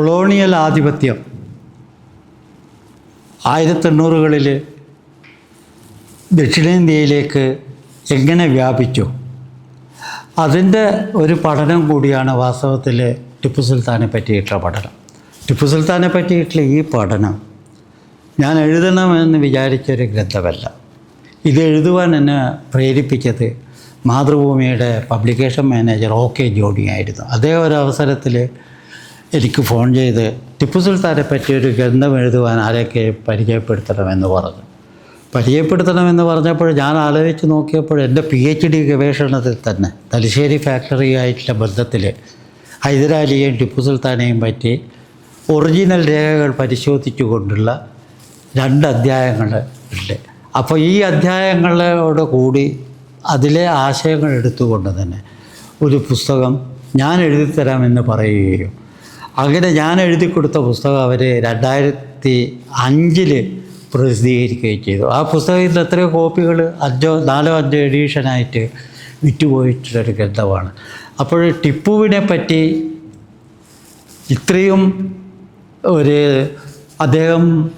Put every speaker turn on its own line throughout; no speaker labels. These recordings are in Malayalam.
കൊളോണിയൽ ആധിപത്യം ആയിരത്തി എണ്ണൂറുകളിൽ ദക്ഷിണേന്ത്യയിലേക്ക് എങ്ങനെ വ്യാപിച്ചു? അതിന്റെ ഒരു പഠനം കൂടിയാണ് വാസ്തവത്തിൽ ടിപ്പു സുൽത്താനെ പറ്റിയിട്ടുള്ള പഠനം. ടിപ്പു സുൽത്താനെ പറ്റിയിട്ടുള്ള ഈ പഠനം ഞാൻ എഴുതണമെന്ന് വിചാരിച്ചൊരു ഗ്രന്ഥമല്ല. ഇത് എഴുതുവാൻ എന്നെ പ്രേരിപ്പിച്ചത് മാതൃഭൂമിയുടെ പബ്ലിക്കേഷൻ മാനേജർ ഒ കെ ജോണിയായിരുന്നു അതേ ഒരു അവസരത്തിൽ എനിക്ക് ഫോൺ ചെയ്ത് ടിപ്പു സുൽത്താനെ പറ്റി ഒരു ഗ്രന്ഥം എഴുതുവാൻ ആരെയൊക്കെ പരിചയപ്പെടുത്തണമെന്ന് പറഞ്ഞു. പരിചയപ്പെടുത്തണമെന്ന് പറഞ്ഞപ്പോൾ ഞാൻ ആലോചിച്ച് നോക്കിയപ്പോൾ എന്റെ പി എച്ച് ഡി ഗവേഷണത്തിൽ തന്നെ തലശ്ശേരി ഫാക്ടറിയായിട്ടുള്ള ബന്ധത്തിൽ ഹൈദരാലിയെയും ടിപ്പു സുൽത്താനെയും പറ്റി ഒറിജിനൽ രേഖകൾ പരിശോധിച്ചു കൊണ്ടുള്ള രണ്ട് അധ്യായങ്ങൾ ഉണ്ട്. അപ്പോൾ ഈ അധ്യായങ്ങളോട് കൂടി അതിലെ ആശയങ്ങൾ എടുത്തുകൊണ്ട് തന്നെ ഒരു പുസ്തകം ഞാൻ എഴുതിത്തരാമെന്ന് പറയുകയും അങ്ങനെ ഞാൻ എഴുതി കൊടുത്ത പുസ്തകം അവർ രണ്ടായിരത്തി അഞ്ചിൽ പ്രസിദ്ധീകരിക്കുകയും ചെയ്തു. ആ പുസ്തകത്തിൽ എത്രയോ കോപ്പികൾ അഞ്ചോ നാലോ അഞ്ചോ എഡീഷനായിട്ട് വിറ്റുപോയിട്ടുള്ളൊരു ഗ്രന്ഥമാണ്. അപ്പോൾ ടിപ്പുവിനെ പറ്റി ഇത്രയും ഒരു അദ്ദേഹം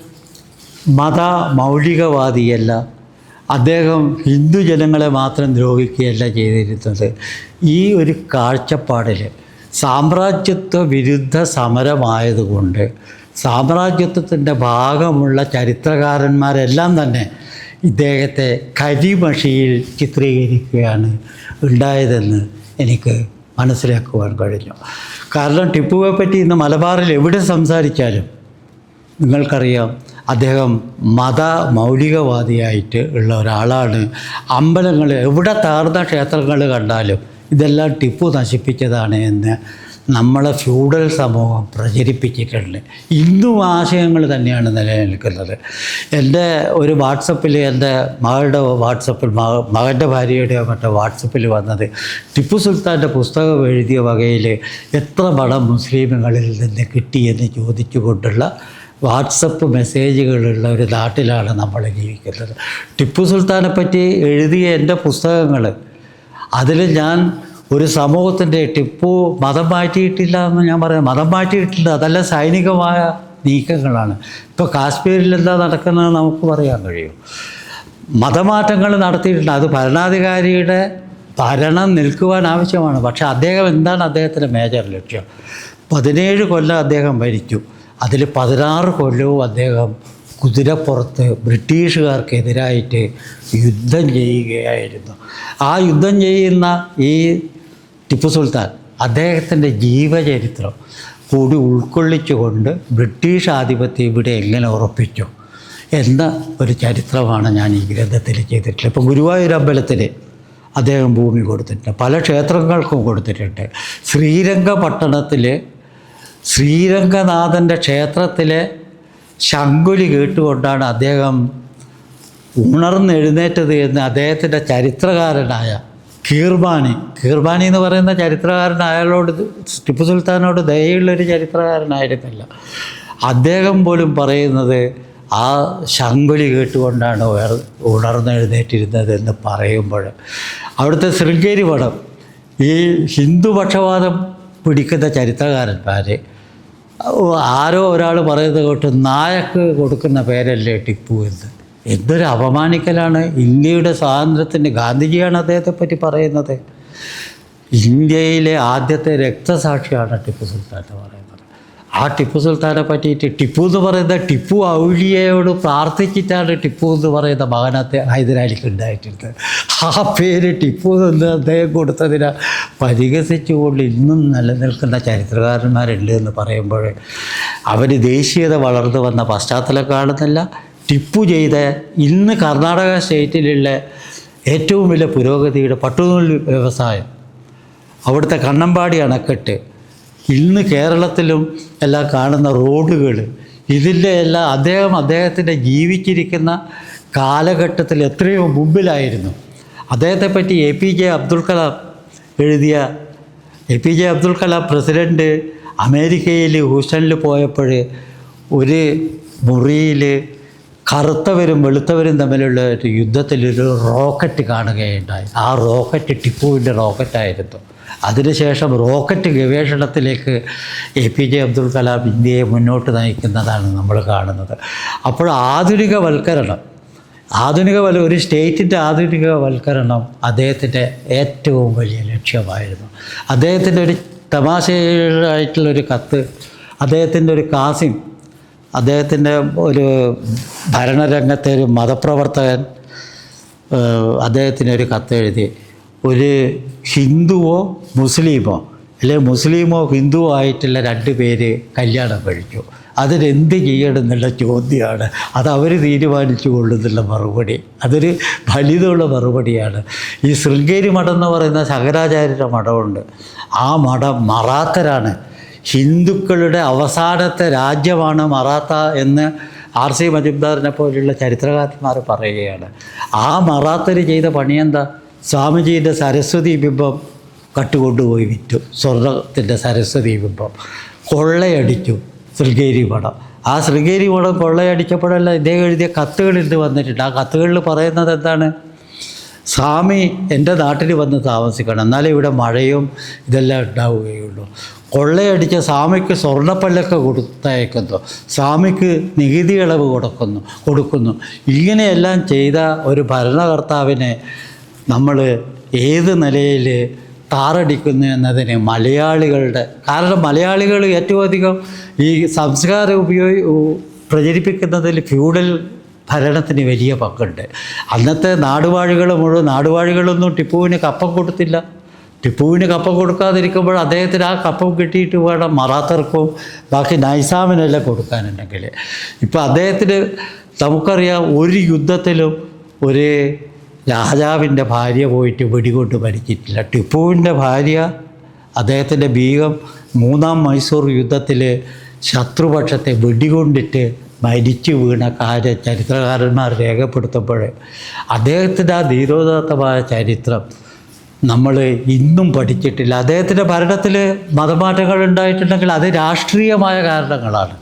മത മൗലികവാദിയല്ല അദ്ദേഹം ഹിന്ദു ജനങ്ങളെ മാത്രം ദ്രോഹിക്കുകയല്ല ചെയ്തിരുന്നത്. ഈ ഒരു കാഴ്ചപ്പാടിൽ സാമ്രാജ്യത്വ വിരുദ്ധ സമരമായതുകൊണ്ട് സാമ്രാജ്യത്വത്തിന്റെ ഭാഗമുള്ള ചരിത്രകാരന്മാരെല്ലാം തന്നെ ഇദ്ദേഹത്തെ കരിമഷിയിൽ ചിത്രീകരിക്കുകയാണ് ഉണ്ടായതെന്ന് എനിക്ക് മനസ്സിലാക്കുവാൻ കഴിഞ്ഞു. കാരണം ടിപ്പുവെ പറ്റി ഇന്ന് മലബാറിൽ എവിടെ സംസാരിച്ചാലും നിങ്ങൾക്കറിയാം അദ്ദേഹം മത മൗലികവാദിയായിട്ട് ഉള്ള ഒരാളാണ്. അമ്പലങ്ങൾ എവിടെ താർന്ന ക്ഷേത്രങ്ങൾ കണ്ടാലും ഇതെല്ലാം ടിപ്പു നശിപ്പിച്ചതാണ് എന്ന് നമ്മളെ ഫ്യൂഡൽ സമൂഹം പ്രചരിപ്പിച്ചിട്ടുണ്ട്. ഇന്നും ആശയങ്ങൾ തന്നെയാണ് നിലനിൽക്കുന്നത്. എന്റെ ഒരു വാട്സപ്പിൽ എന്റെ മകളുടെ വാട്സപ്പിൽ മക മകന്റെ ഭാര്യയുടെ മറ്റേ വാട്സപ്പിൽ വന്നത് ടിപ്പു സുൽത്താന്റെ പുസ്തകം എഴുതിയ വകയിൽ എത്ര പണം മുസ്ലിമുകളിൽ നിന്ന് കിട്ടിയെന്ന് ചോദിച്ചുകൊണ്ടുള്ള വാട്സപ്പ് മെസ്സേജുകളുള്ള ഒരു നാട്ടിലാണ് നമ്മൾ ജീവിക്കുന്നത്. ടിപ്പു സുൽത്താനെ പറ്റി എഴുതിയ എന്റെ പുസ്തകങ്ങൾ അതിൽ ഞാൻ ഒരു സമൂഹത്തിന്റെ ടിപ്പു മതം മാറ്റിയിട്ടില്ല എന്ന് ഞാൻ പറയാം മതം മാറ്റിയിട്ടില്ല. അതല്ല സൈനികമായ നീക്കങ്ങളാണ്. ഇപ്പോൾ കാശ്മീരിൽ എന്താ നടക്കുന്നത് നമുക്ക് പറയാൻ കഴിയും. മതമാറ്റങ്ങൾ നടത്തിയിട്ടുണ്ട്. അത് ഭരണാധികാരിയുടെ ഭരണം നിൽക്കുവാൻ ആവശ്യമാണ്. പക്ഷേ അദ്ദേഹം എന്താണ് അദ്ദേഹത്തിന്റെ മേജർ ലക്ഷ്യം? പതിനേഴ് കൊല്ലം അദ്ദേഹം ഭരിച്ചു. അതിൽ പതിനാറ് കൊല്ലവും അദ്ദേഹം കുതിരപ്പുറത്ത് ബ്രിട്ടീഷുകാർക്കെതിരായിട്ട് യുദ്ധം ചെയ്യുകയായിരുന്നു. ആ യുദ്ധം ചെയ്യുന്ന ഈ ടിപ്പു സുൽത്താൻ അദ്ദേഹത്തിന്റെ ജീവചരിത്രം കൂടി ഉൾക്കൊള്ളിച്ചുകൊണ്ട് ബ്രിട്ടീഷ് ആധിപത്യം ഇവിടെ എങ്ങനെ ഉറപ്പിച്ചു എന്ന ഒരു ചരിത്രമാണ് ഞാൻ ഈ ഗ്രന്ഥത്തിൽ ചെയ്തിട്ടുള്ളത്. ഇപ്പോൾ ഗുരുവായൂർ അമ്പലത്തിൽ അദ്ദേഹം ഭൂമി കൊടുത്തിട്ടുണ്ട്. പല ക്ഷേത്രങ്ങൾക്കും കൊടുത്തിട്ടുണ്ട്. ശ്രീരംഗപട്ടണത്തിൽ ശ്രീരംഗനാഥന്റെ ക്ഷേത്രത്തിലെ ശങ്കുലി കേട്ടുകൊണ്ടാണ് അദ്ദേഹം ഉണർന്നെഴുന്നേറ്റത് എന്ന് അദ്ദേഹത്തിന്റെ ചരിത്രകാരനായ കീർബാനി. കീർബാനി എന്ന് പറയുന്ന ചരിത്രകാരൻ അയാളോട് ടിപ്പു സുൽത്താനോട് ദയുള്ളൊരു ചരിത്രകാരനായിരുന്നില്ല. അദ്ദേഹം പോലും പറയുന്നത് ആ ശങ്കുലി കേട്ടുകൊണ്ടാണ് ഉയർ ഉണർന്നെഴുന്നേറ്റിരുന്നത് എന്ന് പറയുമ്പോൾ. അവിടുത്തെ ശൃംഗേരി പടം ഈ ഹിന്ദുപക്ഷപാതം പിടിക്കുന്ന ചരിത്രകാരന്മാർ ആരോ ഒരാൾ പറയുന്നത് കേട്ട് നായക്ക് കൊടുക്കുന്ന പേരല്ലേ ടിപ്പു എന്ന്. എന്തൊരു അപമാനിക്കലാണ്. ഇന്ത്യയുടെ സ്വാതന്ത്ര്യത്തിന് ഗാന്ധിജിയാണ് അദ്ദേഹത്തെ പറ്റി പറയുന്നത്. ഇന്ത്യയിലെ ആദ്യത്തെ രക്തസാക്ഷിയാണ് ടിപ്പു സുൽത്താൻ എന്ന് പറയുന്നത്. ആ ടിപ്പു സുൽത്താനെ പറ്റിയിട്ട് ടിപ്പു എന്ന് പറയുന്ന ടിപ്പു ഔലിയയോട് പ്രാർത്ഥിച്ചിട്ടാണ് ടിപ്പു എന്ന് പറയുന്ന മകനത്തെ ഹൈദരാലിക്ക് ഉണ്ടായിട്ടുണ്ട്. ആ പേര് ടിപ്പു എന്ന് അദ്ദേഹം കൊടുത്തതിനെ പരിഹസിച്ചുകൊണ്ട് ഇന്നും നിലനിൽക്കുന്ന ചരിത്രകാരന്മാരുണ്ട് എന്ന് പറയുമ്പോൾ അവർ ദേശീയത വളർന്നു വന്ന പശ്ചാത്തലം കാണുന്നില്ല ടിപ്പു ചെയ്ത ഇന്ന് കർണാടക സ്റ്റേറ്റിലുള്ള ഏറ്റവും വലിയ പുരോഗതിയുടെ പട്ടുനൂൽ വ്യവസായം അവിടുത്തെ കണ്ണമ്പാടി അണക്കെട്ട് ഇന്ന് കേരളത്തിലും എല്ലാം കാണുന്ന റോഡുകൾ ഇതിന്റെ എല്ലാം അദ്ദേഹം അദ്ദേഹത്തിന്റെ ജീവിച്ചിരിക്കുന്ന കാലഘട്ടത്തിൽ എത്രയോ മുമ്പിലായിരുന്നു. അദ്ദേഹത്തെ പറ്റി A P J Abdul Kalam എഴുതിയ A P J Abdul Kalam president അമേരിക്കയിൽ ഹൂസ്റ്റണിൽ പോയപ്പോൾ ഒരു മുറിയിൽ കറുത്തവരും വെളുത്തവരും തമ്മിലുള്ള യുദ്ധത്തിലൊരു റോക്കറ്റ് കാണുകയുണ്ടായി. ആ റോക്കറ്റ് ടിപ്പുവിന്റെ റോക്കറ്റായിരുന്നു അതിനുശേഷം rocket ഗവേഷണത്തിലേക്ക് A P J Abdul Kalam ഇന്ത്യയെ മുന്നോട്ട് നയിക്കുന്നതാണ് നമ്മൾ കാണുന്നത്. അപ്പോൾ ആധുനികവൽക്കരണം ആധുനികവൽ ഒരു സ്റ്റേറ്റിന്റെ ആധുനികവൽക്കരണം അദ്ദേഹത്തിന്റെ ഏറ്റവും വലിയ ലക്ഷ്യമായിരുന്നു. അദ്ദേഹത്തിന്റെ ഒരു തമാശയായിട്ടുള്ളൊരു കത്ത് അദ്ദേഹത്തിന്റെ ഒരു കാസിം അദ്ദേഹത്തിന്റെ ഒരു ഭരണരംഗത്തെ ഒരു മതപ്രവർത്തകൻ അദ്ദേഹത്തിന് ഒരു കത്തെഴുതി ഒരു ഹിന്ദുവോ മുസ്ലിമോ അല്ലെങ്കിൽ മുസ്ലിമോ ഹിന്ദുവോ ആയിട്ടുള്ള രണ്ട് പേര് കല്യാണം കഴിച്ചു. അതിനെന്ത് ചെയ്യണം എന്നുള്ള ചോദ്യമാണ്. അത് അവർ തീരുമാനിച്ചു കൊള്ളുന്നുള്ള മറുപടി. അതൊരു ഫലിതമുള്ള മറുപടിയാണ്. ഈ ശൃംഗേരി മഠം എന്ന് പറയുന്ന ശങ്കരാചാര്യരുടെ മഠമുണ്ട്. ആ മഠം മറാത്തരാണ്. ഹിന്ദുക്കളുടെ അവസാനത്തെ രാജ്യമാണ് മറാത്ത എന്ന് ആർ സി മജുംദാറിനെ പോലെയുള്ള ചരിത്രകാരന്മാർ പറയുകയാണ്. ആ മറാത്തർ ചെയ്ത പണിയെന്താ? സ്വാമിജീന്റെ സരസ്വതി ബിംബം കട്ടുകൊണ്ടുപോയി വിറ്റു. സ്വർണത്തിന്റെ സരസ്വതി ബിംബം. കൊള്ളയടിച്ചു ശൃംഗേരി പടം ആ ശൃംഗേരി പടം കൊള്ളയടിച്ചപ്പോഴല്ല ഇദ്ദേഹം എഴുതിയ കത്തുകളിൽ ഇത് വന്നിട്ടുണ്ട്. ആ കത്തുകളിൽ പറയുന്നത് എന്താണ്? സ്വാമി എന്റെ നാട്ടിൽ വന്ന് താമസിക്കണം. എന്നാലേ ഇവിടെ മഴയും ഇതെല്ലാം ഉണ്ടാവുകയുള്ളൂ. കൊള്ളയടിച്ച സ്വാമിക്ക് സ്വർണപ്പല്ലൊക്കെ കൊടുത്തയക്കുന്നു. സ്വാമിക്ക് നികുതി ഇളവ് കൊടുക്കുന്നു കൊടുക്കുന്നു. ഇങ്ങനെയെല്ലാം ചെയ്ത ഒരു ഭരണകർത്താവിനെ നമ്മൾ ഏത് നിലയിൽ താറടിക്കുന്നു എന്നതിന് മലയാളികളുടെ കാരണം മലയാളികൾ ഏറ്റവും അധികം ഈ സംസ്കാരം ഉപയോഗി പ്രചരിപ്പിക്കുന്നതിൽ ഫ്യൂഡൽ ഭരണത്തിന് വലിയ പങ്കുണ്ട്. അന്നത്തെ നാടുവാഴികൾ മുഴുവൻ നാടുവാഴികളൊന്നും ടിപ്പുവിന് കപ്പം കൊടുത്തില്ല. ടിപ്പുവിന് കപ്പം കൊടുക്കാതിരിക്കുമ്പോൾ അദ്ദേഹത്തിന് ആ കപ്പം കിട്ടിയിട്ട് വേണം മറാത്തർക്കും. ബാക്കി നൈസാമിനെല്ലാം കൊടുക്കാനുണ്ടെങ്കിൽ ഇപ്പോൾ അദ്ദേഹത്തിന് നമുക്കറിയാം ഒരു യുദ്ധത്തിലും ഒരു രാജാവിന്റെ ഭാര്യ പോയിട്ട് വെടികൊണ്ട് മരിച്ചിട്ടില്ല. ടിപ്പുവിന്റെ ഭാര്യ അദ്ദേഹത്തിന്റെ ബീഗം മൂന്നാം മൈസൂർ യുദ്ധത്തിൽ ശത്രുപക്ഷത്തെ വെടികൊണ്ടിട്ട് മരിച്ചു വീണ കാര്യം ചരിത്രകാരന്മാർ രേഖപ്പെടുത്തുമ്പോൾ അദ്ദേഹത്തിന്റെ ആ ധീരോദാത്തമായ ചരിത്രം നമ്മൾ ഇന്നും പഠിച്ചിട്ടില്ല. അദ്ദേഹത്തിന്റെ ഭരണത്തിൽ മതമാറ്റങ്ങൾ ഉണ്ടായിട്ടുണ്ടെങ്കിൽ അത് രാഷ്ട്രീയമായ കാരണങ്ങളാണ്.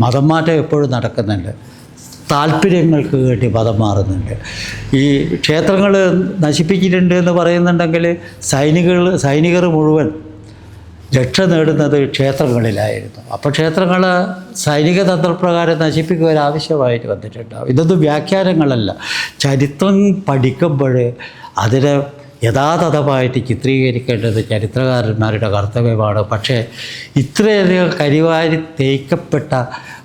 മതം മാറ്റം എപ്പോഴും നടക്കുന്നുണ്ട്. താല്പര്യങ്ങൾക്ക് വേണ്ടി മതം മാറുന്നുണ്ട്. ഈ ക്ഷേത്രങ്ങൾ നശിപ്പിച്ചിട്ടുണ്ട് എന്ന് പറയുന്നുണ്ടെങ്കിൽ സൈനികൾ സൈനികർ മുഴുവൻ രക്ഷ നേടുന്നത് ക്ഷേത്രങ്ങളിലായിരുന്നു. അപ്പോൾ ക്ഷേത്രങ്ങൾ സൈനിക തന്ത്രപ്രകാരം നശിപ്പിക്കുക ആവശ്യമായിട്ട് വന്നിട്ടുണ്ടാവും. ഇതൊന്നും വ്യാഖ്യാനങ്ങളല്ല. ചരിത്രം പഠിക്കുമ്പോൾ അതിനെ യഥാതഥമായിട്ട് ചിത്രീകരിക്കേണ്ടത് ചരിത്രകാരന്മാരുടെ കർത്തവ്യമാണ്. പക്ഷേ ഇത്രയധികം കരിവാരി തേക്കപ്പെട്ട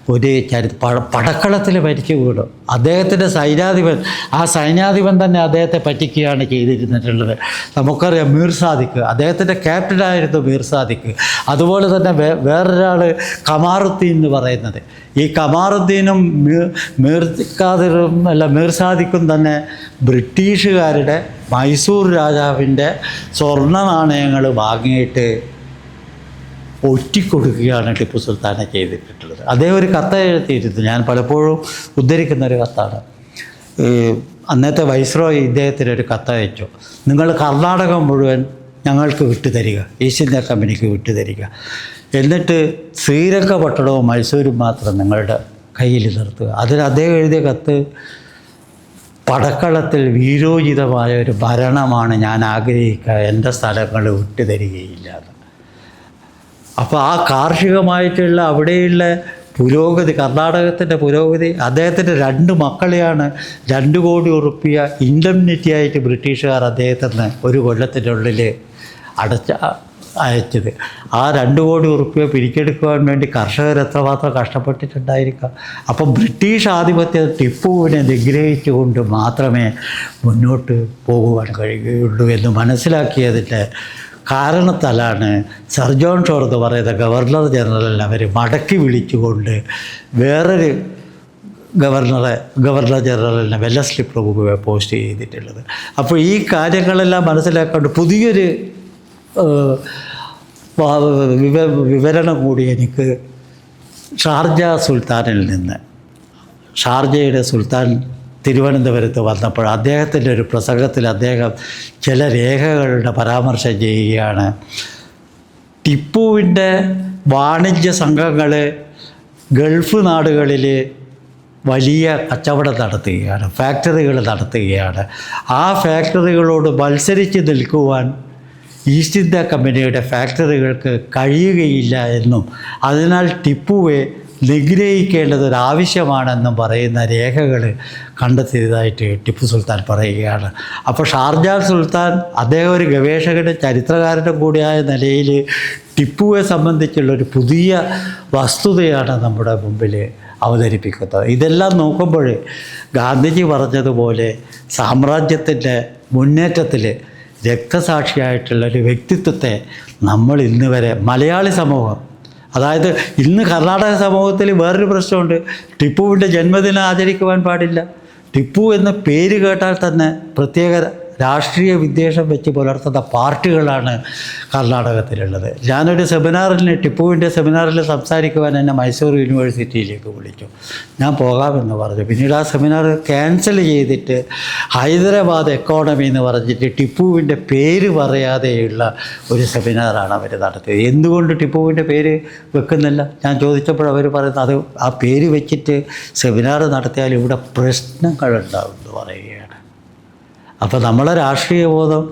ഒരു ചരി പട പടക്കളത്തിൽ മരിച്ചു വീടും അദ്ദേഹത്തിന്റെ സൈന്യാധിപൻ ആ സൈന്യാധിപൻ തന്നെ അദ്ദേഹത്തെ പറ്റിക്കുകയാണ് ചെയ്തിരുന്നിട്ടുള്ളത്. നമുക്കറിയാം മീർ സാദിഖ് അദ്ദേഹത്തിന്റെ ക്യാപ്റ്റനായിരുന്നു മീർ സാദിഖ്. അതുപോലെ തന്നെ വേ വേറൊരാൾ കമാറുദ്ദീൻ എന്ന് പറയുന്നത്. ഈ കമാറുദ്ദീനും മീർ മീർ ഖാദിറും അല്ല മീർ സാദിഖും തന്നെ ബ്രിട്ടീഷുകാരുടെ മൈസൂർ രാജാവിന്റെ സ്വർണ നാണയങ്ങൾ വാങ്ങിയിട്ട് ഒറ്റിക്കൊടുക്കുകയാണ് ടിപ്പു സുൽത്താനെ ചെയ്തിട്ടുള്ളത്. അദ്ദേഹം ഒരു കത്ത് എഴുതിയിരുന്നു ഞാൻ പലപ്പോഴും ഉദ്ധരിക്കുന്ന ഒരു കത്താണ്. അന്നത്തെ വൈസ്രോയ് ഇദ്ദേഹത്തിന് ഒരു കത്ത് അയച്ചു. നിങ്ങൾ കർണാടകം മുഴുവൻ ഞങ്ങൾക്ക് വിട്ടുതരിക. ഈസ്റ്റ് ഇന്ത്യ കമ്പനിക്ക് വിട്ടുതരിക. എന്നിട്ട് ശ്രീരംഗപട്ടണവും മൈസൂരും മാത്രം നിങ്ങളുടെ കയ്യിൽ നിർത്തുക. അതിൽ അദ്ദേഹം എഴുതിയ കത്ത് പടക്കളത്തിൽ വീരോചിതമായ ഒരു ഭരണമാണ് ഞാൻ ആഗ്രഹിക്കുക. എന്റെ സ്ഥലങ്ങൾ വിട്ടുതരികയില്ല അപ്പോൾ ആ കാർഷികമായിട്ടുള്ള അവിടെയുള്ള പുരോഗതി കർണാടകത്തിന്റെ പുരോഗതി അദ്ദേഹത്തിന്റെ രണ്ട് മക്കളെയാണ് രണ്ട് കോടി ഉറുപ്പിയ ഇൻഡംനിറ്റി ആയിട്ട് ബ്രിട്ടീഷുകാർ അദ്ദേഹത്തിന് ഒരു കൊല്ലത്തിനുള്ളിൽ അടച്ച അയച്ചത്. ആ രണ്ട് കോടി ഉറുപ്പിയ പിരിക്കെടുക്കുവാൻ വേണ്ടി കർഷകർ എത്രമാത്രം കഷ്ടപ്പെട്ടിട്ടുണ്ടായിരിക്കാം? അപ്പം ബ്രിട്ടീഷ് ആധിപത്യം ടിപ്പുവിനെ നിഗ്രഹിച്ചുകൊണ്ട് മാത്രമേ മുന്നോട്ട് പോകുവാൻ കഴിയുകയുള്ളൂ എന്ന് മനസ്സിലാക്കിയതിന്റെ കാരണത്താലാണ് സർ ജോൺ ഷോർ പറയുന്ന ഗവർണർ ജനറൽ അവർ മടക്കി വിളിച്ചുകൊണ്ട് വേറൊരു ഗവർണറെ ഗവർണർ ജനറലിനെ വെല്ലസ്ലി പ്രഭുവിനെ പോസ്റ്റ് ചെയ്തിട്ടുള്ളത്. അപ്പോൾ ഈ കാര്യങ്ങളെല്ലാം മനസ്സിലാക്കാണ്ട് പുതിയൊരു വിവരണം കൂടി എനിക്ക് ഷാർജ സുൽത്താനിൽ നിന്ന്. ഷാർജയുടെ സുൽത്താൻ തിരുവനന്തപുരത്ത് വന്നപ്പോൾ അദ്ദേഹത്തിന്റെ ഒരു പ്രസംഗത്തിൽ അദ്ദേഹം ചില രേഖകളുടെ പരാമർശം ചെയ്യുകയാണ്. ടിപ്പുവിന്റെ വാണിജ്യ സംഘങ്ങൾ ഗൾഫ് നാടുകളിൽ വലിയ കച്ചവടം നടത്തുകയാണ് ഫാക്ടറികൾ നടത്തുകയാണ്. ആ ഫാക്ടറികളോട് മത്സരിച്ച് നിൽക്കുവാൻ ഈസ്റ്റ് ഇന്ത്യ കമ്പനിയുടെ ഫാക്ടറികൾക്ക് കഴിയുകയില്ല എന്നും അതിനാൽ ടിപ്പുവെ നിഗ്രഹിക്കേണ്ടത് ഒരാവശ്യമാണെന്നും പറയുന്ന രേഖകൾ കണ്ടെത്തിയതായിട്ട് ടിപ്പു സുൽത്താൻ പറയുകയാണ്. അപ്പോൾ ഷാർജ സുൽത്താൻ അദ്ദേഹം ഒരു ഗവേഷകനും ചരിത്രകാരനും കൂടിയായ നിലയിൽ ടിപ്പുവെ സംബന്ധിച്ചുള്ള ഒരു പുതിയ വസ്തുതയാണ് നമ്മുടെ മുമ്പിൽ അവതരിപ്പിക്കുന്നത്. ഇതെല്ലാം നോക്കുമ്പോൾ ഗാന്ധിജി പറഞ്ഞതുപോലെ സാമ്രാജ്യത്തിന്റെ മുന്നേറ്റത്തിൽ രക്തസാക്ഷിയായിട്ടുള്ള ഒരു വ്യക്തിത്വത്തെ നമ്മൾ ഇന്ന് വരെ മലയാളി സമൂഹം അതായത് ഇന്ന് കർണാടക സമൂഹത്തിൽ വേറൊരു പ്രശ്നമുണ്ട്. ടിപ്പുവിന്റെ ജന്മദിനം ആചരിക്കുവാൻ പാടില്ല. ടിപ്പു എന്ന പേര് കേട്ടാൽ തന്നെ പ്രത്യേക രാഷ്ട്രീയ വിദ്വേഷം വെച്ച് പുലർത്തുന്ന പാർട്ടികളാണ് കർണാടകത്തിലുള്ളത്. ഞാനൊരു സെമിനാറിന് ടിപ്പുവിന്റെ സെമിനാറിൽ സംസാരിക്കുവാൻ എന്നെ മൈസൂർ യൂണിവേഴ്സിറ്റിയിലേക്ക് വിളിച്ചു. ഞാൻ പോകാമെന്ന് പറഞ്ഞു. പിന്നീട് ആ സെമിനാർ ക്യാൻസൽ ചെയ്തിട്ട് ഹൈദരാബാദ് എക്കോണമി എന്ന് പറഞ്ഞിട്ട് ടിപ്പുവിന്റെ പേര് പറയാതെയുള്ള ഒരു സെമിനാറാണ് അവർ നടത്തിയത്. എന്തുകൊണ്ട് ടിപ്പുവിന്റെ പേര് വെക്കുന്നില്ല? ഞാൻ ചോദിച്ചപ്പോൾ അവർ പറയുന്നത് അത് ആ പേര് വെച്ചിട്ട് സെമിനാർ നടത്തിയാൽ ഇവിടെ പ്രശ്നങ്ങളുണ്ടാവും എന്ന് പറയുകയാണ്. അപ്പോൾ നമ്മളെ രാഷ്ട്രീയ ബോധം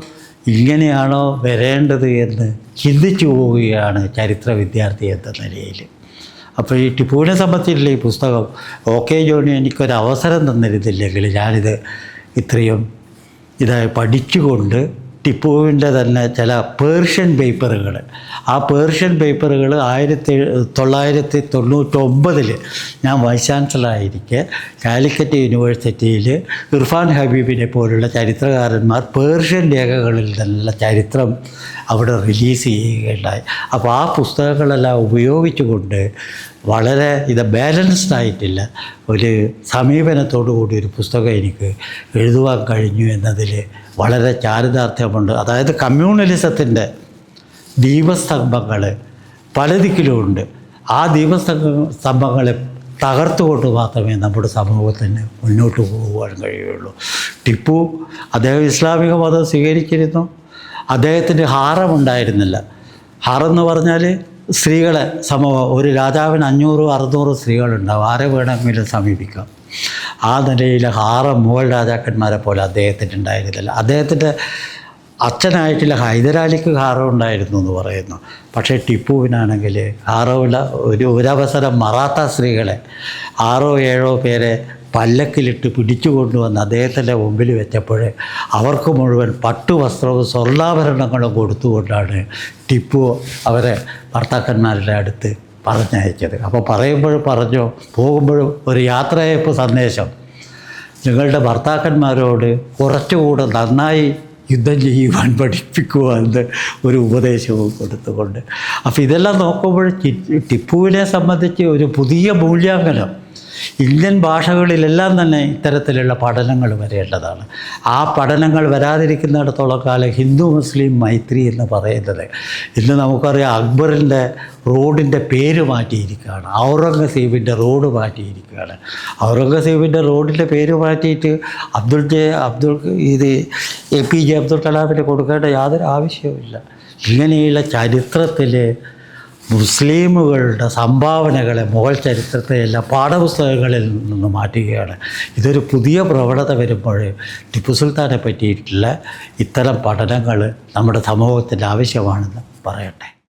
ഇങ്ങനെയാണോ വരേണ്ടത് എന്ന് ചിന്തിച്ചു പോവുകയാണ് ചരിത്ര വിദ്യാർത്ഥി എന്ന നിലയിൽ. അപ്പോൾ ഈ ടിപ്പുവിനെ സംബന്ധിച്ചുള്ള ഈ പുസ്തകം ഓക്കെ ജോണി എനിക്കൊരു അവസരം തന്നിരുന്നില്ലെങ്കിൽ ഞാനിത് ഇത്രയും ഇതായി പഠിച്ചുകൊണ്ട് ടിപ്പുവിന്റെ തന്നെ ചില പേർഷ്യൻ പേപ്പറുകൾ. ആ പേർഷ്യൻ പേപ്പറുകൾ ആയിരത്തി തൊള്ളായിരത്തി തൊണ്ണൂറ്റൊമ്പതിൽ ഞാൻ വൈസ് ചാൻസലറായിരിക്കെ കാലിക്കറ്റ് യൂണിവേഴ്സിറ്റിയിൽ ഇർഫാൻ ഹബീബിനെ പോലുള്ള ചരിത്രകാരന്മാർ പേർഷ്യൻ രേഖകളിൽ നിന്നുള്ള ചരിത്രം അവിടെ റിലീസ് ചെയ്യുകയുണ്ടായി. അപ്പോൾ ആ പുസ്തകങ്ങളെല്ലാം ഉപയോഗിച്ചുകൊണ്ട് വളരെ ഇത് ബാലൻസ്ഡ് ആയിട്ടില്ല. ഒരു സമീപനത്തോടു കൂടി ഒരു പുസ്തകം എനിക്ക് എഴുതുവാൻ കഴിഞ്ഞു എന്നതിൽ വളരെ ചാരിതാർത്ഥ്യമുണ്ട്. അതായത് കമ്മ്യൂണലിസത്തിന്റെ ദീപസ്തംഭങ്ങൾ പല ദിക്കിലുമുണ്ട് ആ ദീപസ്തംഭ സ്തംഭങ്ങളെ തകർത്തുകൊണ്ട് മാത്രമേ നമ്മുടെ സമൂഹത്തിന് മുന്നോട്ട് പോകുവാൻ കഴിയുള്ളൂ. ടിപ്പു അദ്ദേഹം ഇസ്ലാമിക മതം സ്വീകരിച്ചിരുന്നു. അദ്ദേഹത്തിന്റെ ഹാറമുണ്ടായിരുന്നില്ല ഹാറെന്ന് പറഞ്ഞാൽ സ്ത്രീകളെ സമൂഹം ഒരു രാജാവിന് അഞ്ഞൂറ് അറുന്നൂറ് സ്ത്രീകളുണ്ടാവും. ആരെ വേണമെങ്കിലും സമീപിക്കാം. ആ നിലയിൽ ആറ് മുഗൾ രാജാക്കന്മാരെ പോലെ അദ്ദേഹത്തിന്റെ ഉണ്ടായിരുന്നില്ല. അദ്ദേഹത്തിന്റെ അച്ഛനായിട്ടുള്ള ഹൈദരാലിക്ക് ഹാറം ഉണ്ടായിരുന്നു എന്ന് പറയുന്നു. പക്ഷേ ടിപ്പുവിനാണെങ്കിൽ ഉള്ള ഒരു ഒരവസരം മറാത്ത സ്ത്രീകളെ ആറോ ഏഴോ പേരെ പല്ലക്കിലിട്ട് പിടിച്ചു കൊണ്ടുവന്ന് അദ്ദേഹത്തിന്റെ മുമ്പിൽ വെച്ചപ്പോൾ അവർക്ക് മുഴുവൻ പട്ടുവസ്ത്രവും സ്വർണാഭരണങ്ങളും കൊടുത്തുകൊണ്ടാണ് ടിപ്പു അവരെ ഭർത്താക്കന്മാരുടെ അടുത്ത് പറഞ്ഞയച്ചത്. അപ്പോൾ പറയുമ്പോഴും പറഞ്ഞു പോകുമ്പോഴും ഒരു യാത്രയപ്പ് സന്ദേശം. നിങ്ങളുടെ ഭർത്താക്കന്മാരോട് കുറച്ചുകൂടെ നന്നായി യുദ്ധം ചെയ്യുവാൻ പഠിപ്പിക്കുക എന്ന് ഒരു ഉപദേശവും കൊടുത്തുകൊണ്ട്. അപ്പോൾ ഇതെല്ലാം നോക്കുമ്പോൾ ടിപ്പുവിനെ സംബന്ധിച്ച് ഒരു പുതിയ മൂല്യാങ്കനം. ഇന്ത്യൻ ഭാഷകളിലെല്ലാം തന്നെ ഇത്തരത്തിലുള്ള പഠനങ്ങൾ വരേണ്ടതാണ്. ആ പഠനങ്ങൾ വരാതിരിക്കുന്നിടത്തോളം കാലം ഹിന്ദു മുസ്ലിം മൈത്രി എന്ന് പറയുന്നത് ഇന്ന് നമുക്കറിയാം അക്ബറിന്റെ റോഡിന്റെ പേര് മാറ്റിയിരിക്കുകയാണ്. ഔറംഗസീബിന്റെ റോഡ് മാറ്റിയിരിക്കുകയാണ്. ഔറംഗസീബിന്റെ റോഡിന്റെ പേര് മാറ്റിയിട്ട് അബ്ദുൾ ജെ അബ്ദുൾ ഇത് എ പി ജെ അബ്ദുൾ കലാമിന് കൊടുക്കേണ്ട യാതൊരു ആവശ്യവുമില്ല. ഇങ്ങനെയുള്ള ചരിത്രത്തിൽ മുസ്ലിമുകളുടെ സംഭാവനകളെ മുഗൾ ചരിത്രത്തെയെല്ലാം പാഠപുസ്തകങ്ങളിൽ നിന്ന് മാറ്റുകയാണ്. ഇതൊരു പുതിയ പ്രവണത വരുമ്പോൾ ടിപ്പു സുൽത്താനെ പറ്റിയിട്ടുള്ള ഇത്തരം പഠനങ്ങൾ നമ്മുടെ സമൂഹത്തിന്റെ ആവശ്യമാണെന്ന് പറയട്ടെ.